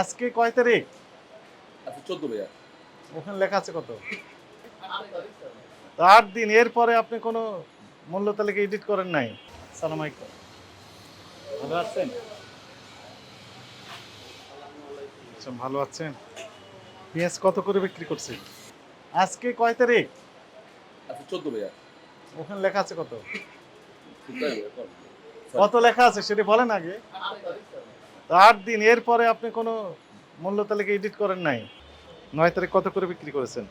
আজকে কয় তারিখ? আচ্ছা চোদ্দ ভাইয়া। ওখানে লেখা আছে কত? আট দিন এরপরে আপনি কোনো মূল্য তালিকা এডিট করেন নাই? সালাম আলাইকুম। ভালো আছেন? আচ্ছা ভালো আছেন। পেঁয়াজ কত করে বিক্রি করছেন আজকে কয় তারিখ? আচ্ছা চোদ্দ ভাইয়া। ওখানে লেখা আছে কত। কত লেখা আছে সেটা বলেন আগে। আট দিন এরপরে আপনি কোনো মূল্য তালিকা এডিট করেন নাই। নয় তারিখ কত করে বিক্রি করেছেন?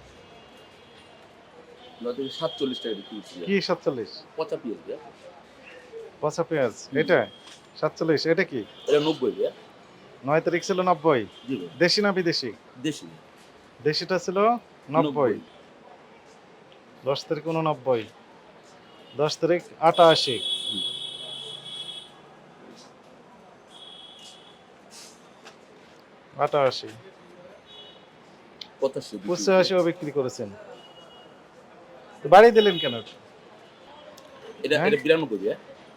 সাতচল্লিশ টাকা বিক্রি কি সাতচল্লিশ? পচা পিস ভাইয়া। পচা পেঁয়াজ এটা? সাতচল্লিশ এটা কি? এটা নব্বই ভাইয়া। নয় তারিখ ছিল নব্বই। দেশি না বিদেশি? দেশি। দেশিটা ছিল নব্বই। দশ তারিখ উননব্বই দশ তারিখ আটাশি। আটাশি। পঁচাশিও বিক্রি করেছেন। বাড়িয়ে দিলেন কেন? এটা হ্যাঁ? এটা বিরানব্বই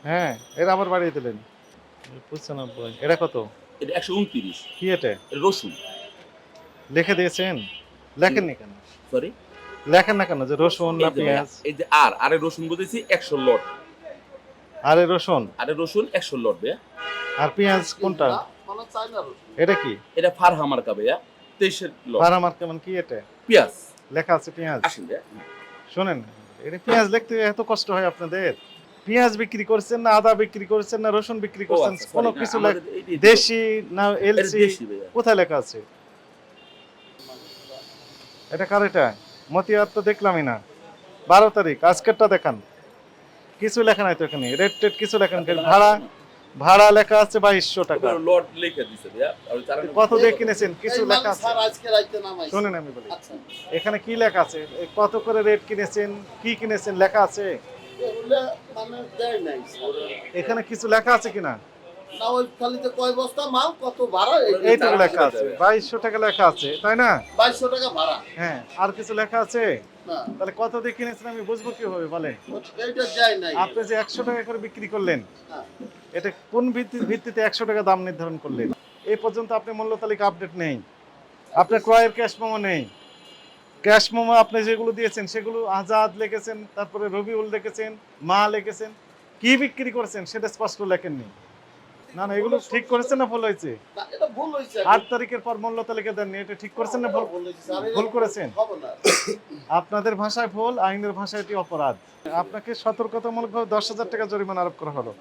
হ্যাঁ এর আবার বাড়িয়ে দিলেন। পঁচানব্বই। এটা কত? এটা একশো উনত্রিশ। কি এটা? এটা রসুন। লিখে দিয়েছেন? লেখেননি কেন? সরি লেখেন না কেন? যে রসুন না পেঁয়াজ? এই যে আর আরে রসুন বলেছি একশো লট। আরে রসুন? আরে রসুন একশো লট ভাইয়া আর পেঁয়াজ কোনটা? এটা কি? এটা ফার হামার কা ভাইয়া তেইশের লট ফারামার কেমন কি এটা? পেঁয়াজ। লেখা আছে পেঁয়াজ। আসেন শোনেন এটা পেঁয়াজ লিখতে এত কষ্ট হয় আপনাদের? পেঁয়াজ বিক্রি করছেন না আদা বিক্রি করছেন না রসুন বিক্রি করছেন আচ্ছা, কোনো কিছু দেশি না এলসি? কোথায় লেখা আছে? এটা কার এটা? মতিয়ার তো দেখলামই না। বারো তারিখ আজকেরটা দেখান। কিছু লেখা নাই তো এখানে। রেট টেট কিছু লেখা ভাড়া ভাড়া লেখা আছে বাইশশো টাকা। লট লিখে দিছে কত দিয়ে কিনেছেন? কিছু লেখা আছে? স্যার আজকে রাইতে নামাইছে। শোনেন আমি বলি। আচ্ছা। এখানে কি লেখা আছে? কত করে রেট কিনেছেন? কি কিনেছেন? লেখা আছে? মানে। এখানে কিছু লেখা আছে কিনা? না ওই খালিতে কয় বস্তা মাল কত ভাড়া এইটুকু লেখা আছে। বাইশশো টাকা লেখা আছে তাই না? বাইশশো টাকা ভাড়া। হ্যাঁ আর কিছু লেখা আছে? তাহলে কত দিয়ে কিনেছেন আমি বুঝব কীভাবে বলেন। আপনি যে একশো টাকা করে বিক্রি করলেন হ্যাঁ। এটা কোন ভিত্তিতে একশো টাকা দাম নির্ধারণ করলেন? এই পর্যন্ত আপনি মূল্য তালিকা আপডেট নেই। আপনার ক্রয়ের ক্যাশ মোমো নেই। ক্যাশ মোমো আপনি যেগুলো দিয়েছেন সেগুলো আজাদ লিখেছেন তারপরে রবিউল লিখেছেন মা লিখেছেন। কি বিক্রি করেছেন সেটা স্পষ্ট লেখেননি। না না এগুলো ঠিক করেছেন না ভুল হয়েছে? আট তারিখের পর মূল্য তালিকা দেননি এটা ঠিক করেছেন না ভুল? করেছেন? আপনাদের ভাষায় ভুল আইনের ভাষায় এটি অপরাধ। আপনাকে সতর্কতামূলকভাবে দশ হাজার টাকা জরিমানা আরোপ করা হলো।